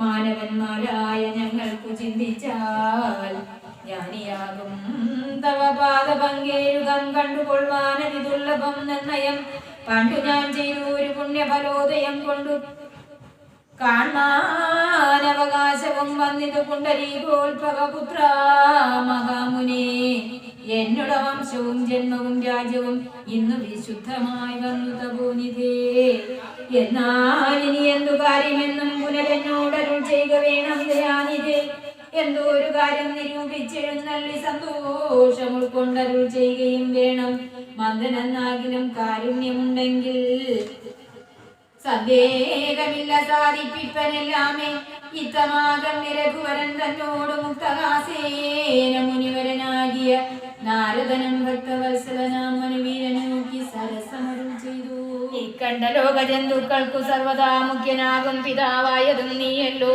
മാനവന്മാരായ ഞങ്ങൾക്കു ചിന്തിച്ചാൽ ജ്ഞാനിയാകും. തവ പാദപങ്കേരുകം കണ്ടുകൊള്ളുവാനതി ദുർലഭം നിർണയം. പണ്ടു ഞാൻ ചെയ്തു ഒരു പുണ്യഫലോദയം കൊണ്ടു കാണാനവകാശവും വന്നിത് പുണ്ടരീകോത്ഭവപുത്ര മഹാമുനി. എന്നുടെ വംശവും ജന്മവും രാജ്യവും ഇന്ന് വിശുദ്ധമായി വന്നു തപോനിതേ എന്നാൽ ഇനി എന്തു കാര്യമെന്നും പുനരെന്നോടരുൾ ചെയ്യുക വേണം ദയാനിധേ. എന്തോ കാര്യം നിരൂപിച്ചെഴുന്നള്ളി സന്തോഷം ഉൾക്കൊണ്ടരുൾ ചെയ്യുകയും വേണം. മന്ദനെന്നാകിലും കാരുണ്യമുണ്ടെങ്കിൽ സന്ദേഹമില്ല സാധിപ്പിപ്പനെല്ലാമേ. ഇത്തമാകം നിരഘുവരൻ തന്നോട് മുക്തഹാസേന മുനിവരനാകിയ ഇക്കണ്ട ലോക ജന്തുക്കൾക്കു സർവദാ മുഖ്യനാകും പിതാവായതും നീയല്ലോ.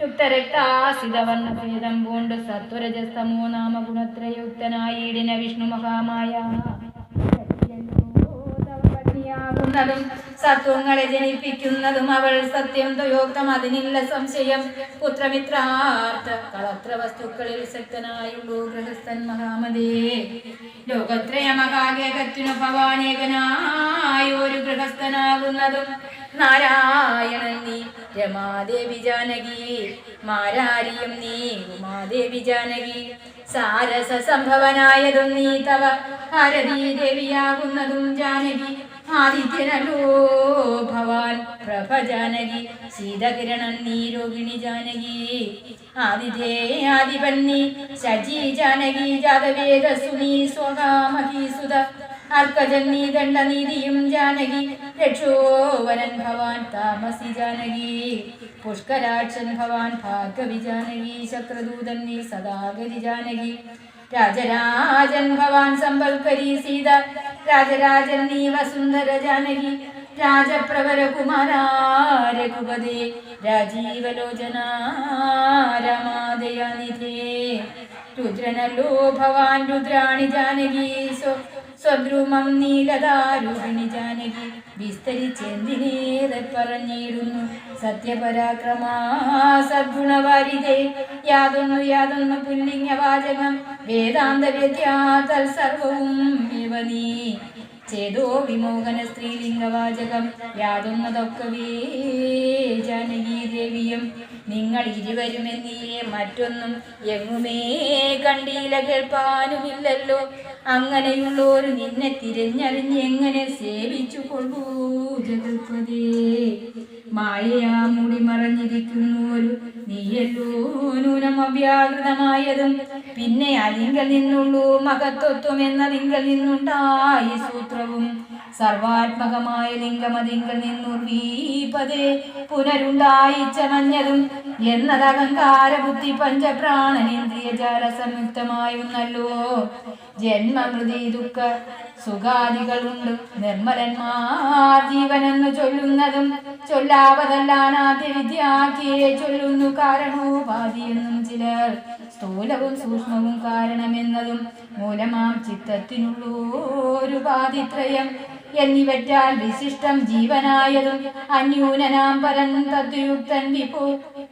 ശുക്തരക്താസിതവർണഭേദം പൂണ്ട്. സത്വരജസ്തമോ നാമ ഗുണത്രയുക്തനായിടിന വിഷ്ണു മഹാമായ. സത്വങ്ങളെ ജനിപ്പിക്കുന്നതും അവൾ സത്യം ദുയോക്തം അതിനില്ല സംശയം. പുത്രമിത്രാർത്ഥ കളത്ര വസ്തുക്കളിൽ ശക്തനായുള്ളൂ. ഗൃഹസ്ഥൻ മഹാമതേ. ലോകത്രയമകാകേകത്തിനു ഭവാനേകനായ ഒരു ഗൃഹസ്ഥനാകുന്നതും നാരായണൻ നീ. രമാദേവി ജാനകി മാരാരിയും നീ. ഉമാദേവി ജാനകി സാരസ സംഭവനായതും നീ തവ. ഭാരതീ ദേവിയാകുന്നതും ജാനകി. ആദിത്യനല്ലോ ഭവാൻ പ്രഭ ജാനകി ശീതകിരണൻ നീ രോഹിണി ജാനകി ആദിതേ ആദിപൻ നീ ശജി ജാനകി ജാതവേദസു നീ സ്വകാമഹി സുത അർക്കജന്നീ ദണ്ഡനീതിയും ജാനകി രക്ഷോവരൻ ഭവാൻ താമസി ജാനകി പുഷ്കരാക്ഷൻ ഭവാൻ ഭാർഗവി ജാനകി ശക്രദൂതൻ നീ സദാഗതി ജാനകി രാജരാജൻ ഭവാൻ സമ്പൽക്കരി സീത രാജരാജൻ നീ വസുന്ധര ജാനകി രാജപ്രവര കുമാര രാജീവലോചന രമാദയാനിധേ. രുദ്രനല്ലോ ഭവാൻ രുദ്രാണി ജാനകി സ്വദ്രൂമം നീലദാരൂപിണി ജാനകി വിസ്തരിച്ചെന്തിനേറെ പറഞ്ഞിരുന്നു സത്യപരാക്രമാ സദ്ഗുണവാരിതേ യാതൊന്നു യാതൊന്നു പുല്ലിംഗവാചകം വേദാന്ത വ്യത്യാതൽ സർവവും ഇവ നീ. ചേതോ വിമോഹന സ്ത്രീലിംഗവാചകം യാതൊന്നതൊക്കവേ ജാനകി ദേവിയും. നിങ്ങൾ ഇരുവരുമെന്നിയെ മറ്റൊന്നും എങ്ങുമേ കണ്ടീല കേൾപ്പാനുമില്ലല്ലോ. അങ്ങനെയുള്ളോരു നിന്നെ തിരഞ്ഞറിഞ്ഞ് എങ്ങനെ സേവിച്ചു കൊള്ളൂ ജഗൽപതേ. മായയാ മുടി മറഞ്ഞിരിക്കുന്നു ഒരു നീയല്ലോ അവ്യാകൃതമായതും. പിന്നെ അതിങ്കൽ നിന്നുള്ളൂ മഹത്വത്വം എന്നതിങ്കൽ നിന്നുണ്ടായി സൂത്രവും. സർവാത്മകമായ ലിംഗമതിങ്കൽ നിന്നുർവീപതേ പുനരുണ്ടായി ചമഞ്ഞതും എന്നതഹങ്കാര ബുദ്ധി പഞ്ചപ്രാണനേന്ദ്രിയ ജാല സംയുക്തമായുന്നല്ലോ ജന്മമൃതി ദുഃഖ സുഖാദികളുണ്ട്. നിർമ്മലന്മാർ ജീവനെന്ന് ചൊല്ലുന്നതും. ചൊല്ലാവതല്ലാനാദ്യ വിദ്യാക്കിയെ ചൊല്ലുന്നു കാരണോപാധിയെന്നും ചിലർ. സ്ഥൂലവും സൂക്ഷ്മവും കാരണമെന്നതും മൂലമാം ചിത്തത്തിനുള്ളോരുപാധിത്രയം എന്നിവറ്റാൽ വിശിഷ്ടം ജീവനായതും അന്യൂനനാം പരൻ തദ്യുക്തൻ വിഭു.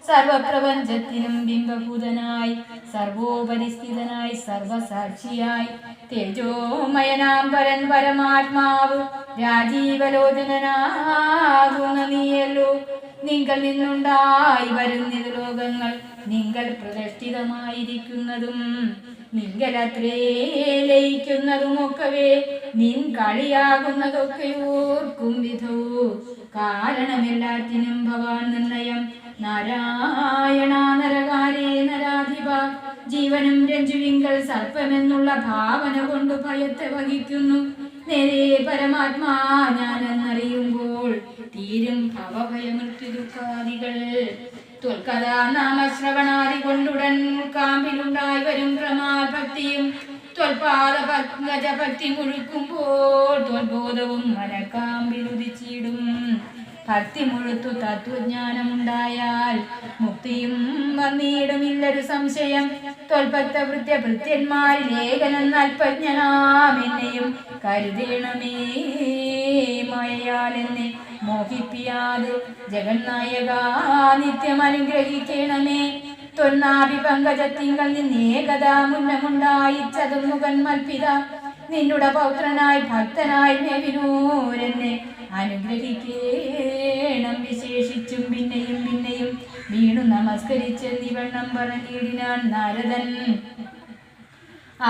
സർവപ്രപഞ്ചത്തിനും ബിംബഭൂതനായി സർവോപരിസ്ഥിതനായി സർവസാക്ഷിയായി. തേജോമയനാം പരൻ പരമാത്മാവ് രാജീവലോചനാകുന്ന നീയല്ലോ നിങ്ങൾ നിന്നുണ്ടായി വരുന്നത് ലോകങ്ങൾ നിങ്ങൾ പ്രതിഷ്ഠിതമായിരിക്കുന്നതും നിങ്ങളത്രേ ലയിക്കുന്നതുമൊക്കവേ നിൻ കളിയാകുന്നതൊക്കെ ഓർക്കും വിധവും കാരണമെല്ലാറ്റിനും ഭഗവാൻ നിർണയം. നാരായണ നരകാരേ നരാധിപ ജീവനും രഞ്ജുവിങ്കൽ സർപ്പമെന്നുള്ള ഭാവന കൊണ്ട് ഭയത്തെ വഹിക്കുന്നു. നേരെ പരമാത്മാ ഞാനെന്നറിയുമ്പോൾ തുൽക്കഥാ നാമശ്രവണാദി കൊണ്ടുടൻ കാമ്പിലുണ്ടായി വരും ക്രമാൽ ഭക്തിയും ത്വൽപാദ പങ്കജ ഭക്തി മുഴുക്കുമ്പോൾ ത്വൽബോധവും മലക്കാമ്പിലുദിച്ചിടും ഭക്തി മുഴുത്തു തത്വജ്ഞാനമുണ്ടായാൽ മുക്തിയും വന്നിടുമില്ലൊരു സംശയം. തൊൽഭക്ത വൃത്യ ഭൃത്യന്മാരിൽ ലേഖനം അല്പജ്ഞനാം എന്നെയും കരുതേണമേ മയയാലെന്നെ. മോഹിപ്പിയാതെ ജഗന്നായക നിത്യം അനുഗ്രഹിക്കണമേ തൊന്നാഭി പങ്കജത്തിങ്കൾ നിന്നേകത മുന്നമുണ്ടായിച്ചതും മുഖൻ മൽപ്പിത നിന്നുടെ പൗത്രനായി ഭക്തനായി മേവിനൂരെന്നെ അനുഗ്രഹിക്കേണം. വിശേഷിച്ചും പിന്നെയും പിന്നെയും വീണു നമസ്കരിച്ച് നിവണ്ണം പറഞ്ഞിടിനാൻ നാരദൻ.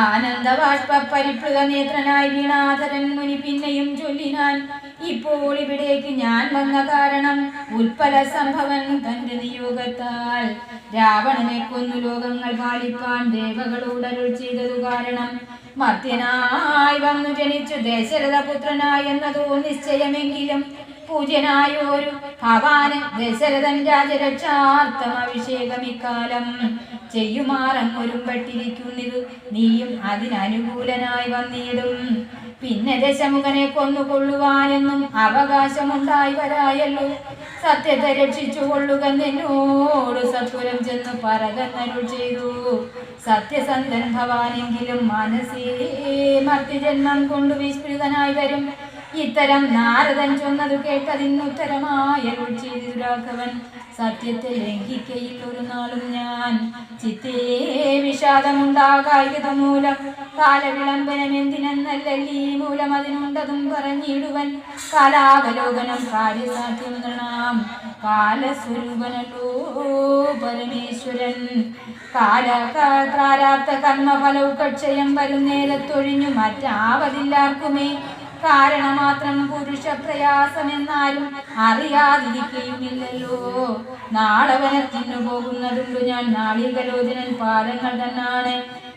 ആനന്ദബാഷ്പ പരിപ്ലുക നേത്രനായി വീണാധരൻ മുനി പിന്നെയും ചൊല്ലിനാൻ ഇപ്പോൾ ഇവിടേക്ക് ഞാൻ വന്ന കാരണം ഉൽപ്പല സംഭവൻ തന്റെ നിയോഗത്താൽ രാവണനെ കൊന്നു ലോകങ്ങൾ പാലിപ്പാൻ ദേവകളോടരുൾ ചെയ്തതു കാരണം മർത്യനായി വന്നു ജനിച്ചു ദശരഥ പുത്രനായി എന്നതോ നിശ്ചയമെങ്കിലും പൂജ്യനായ ഒരു ഭവാന് ദശരഥൻ രാജരക്ഷാർത്ഥം അഭിഷേകം ഇക്കാലം ചെയ്യുമാറങ്ങൊരുമ്പെട്ടിരിക്കുന്നിതു നീയും അതിനനുകൂലനായി വന്നിടും. പിന്നെ ദശമുഖനെ കൊന്നുകൊള്ളുവാനെന്നും അവകാശമുണ്ടായി വരായല്ലോ. സത്യത്തെ രക്ഷിച്ചു കൊള്ളുക നിന്നോട് സത്വരം ചെന്ന് പറകന്നരുൾ ചെയ്തു. സത്യസന്ധൻ ഭവാനെങ്കിലും മനസ്സേ മർത്യജന്മം കൊണ്ട് വിസ്മൃതനായി വരും. ഇത്തരം നാരദൻ ചൊന്നതു കേട്ടതിനുത്തരമായ ചെയ്തു രാഘവൻ സത്യത്തെ ലംഘിക്കയിൽ ഒരു നാളും ഞാൻ ചിത്തേ വിഷാദമുണ്ടാകായത് മൂലം കാലവിളംബനം എന്തിനെന്നല്ലല്ലീ മൂലം അതിനുണ്ടതും പറഞ്ഞിടുവൻ. കാലാവലോകനം കാര്യസാധ്യം നൃണാം കാലസ്വരൂപനല്ലോ പരമേശ്വരൻ. കാല കർമ്മഫലവും കക്ഷയം വരും നേരത്തൊഴിഞ്ഞു മറ്റാവതില്ലാർക്കുമേ കാരണമാത്രം പുരുഷ പ്രയാസമെന്നാലും അറിയാതിരിക്കുകയുമില്ലല്ലോ. നാളെ വനത്തിനു പോകുന്നതുണ്ട് ഞാൻ. നാളികലോചനൻ പാദങ്ങൾ തന്നാണ്.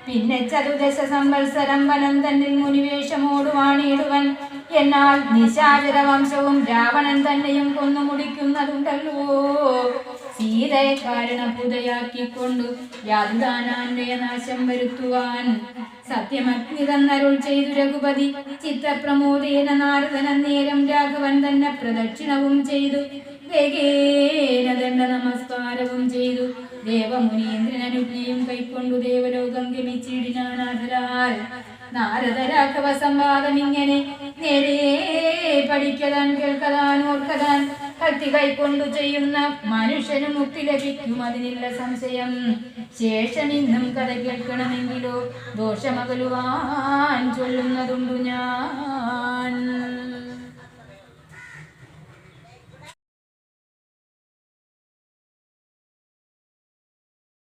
പിന്നെ ചതുദശ സംവത്സരം വനം തന്നിൽ മുനിവേഷമോട് വാണിയിടുവൻ. എന്നാൽ നിശാചര വംശവും രാവണൻ തന്നെയും കൊന്നു മുടിക്കുന്നതുണ്ടല്ലോ. സീതയെ കാരണപുതയാക്കിക്കൊണ്ട് യാതുദാനാന്വയ നാശം വരുത്തുവാൻ സത്യമഗ്നിതന്നരുൾ ചെയ്തു രഘുപതി. ചിത്തപ്രമോദേന നാരദന നേരം രാഘവൻ തന്നെ പ്രദക്ഷിണവും ചെയ്തു. വേഗേന ദണ്ഡ നമസ്കാരവും ചെയ്തു. ദേവമുനീന്ദ്രൻ കൈക്കൊണ്ടു ദേവലോകം ഗമിച്ചിടിനാനാഥരാൽ നാരദ രാഘവ സംവാദം ഇങ്ങനെ. നേരേ പഠിക്കതാൻ കേൾക്കതാൻ ഓർക്കതാൻ. ഭക്തി കൈക്കൊണ്ടു ചെയ്യുന്ന മനുഷ്യന് മുക്തി ലഭിക്കും അതിനില്ല സംശയം. ശേഷം ഇന്നും കഥ കേൾക്കണമെങ്കിലോ? ദോഷമകലുവാൻ ചൊല്ലുന്നതുണ്ടു ഞാൻ.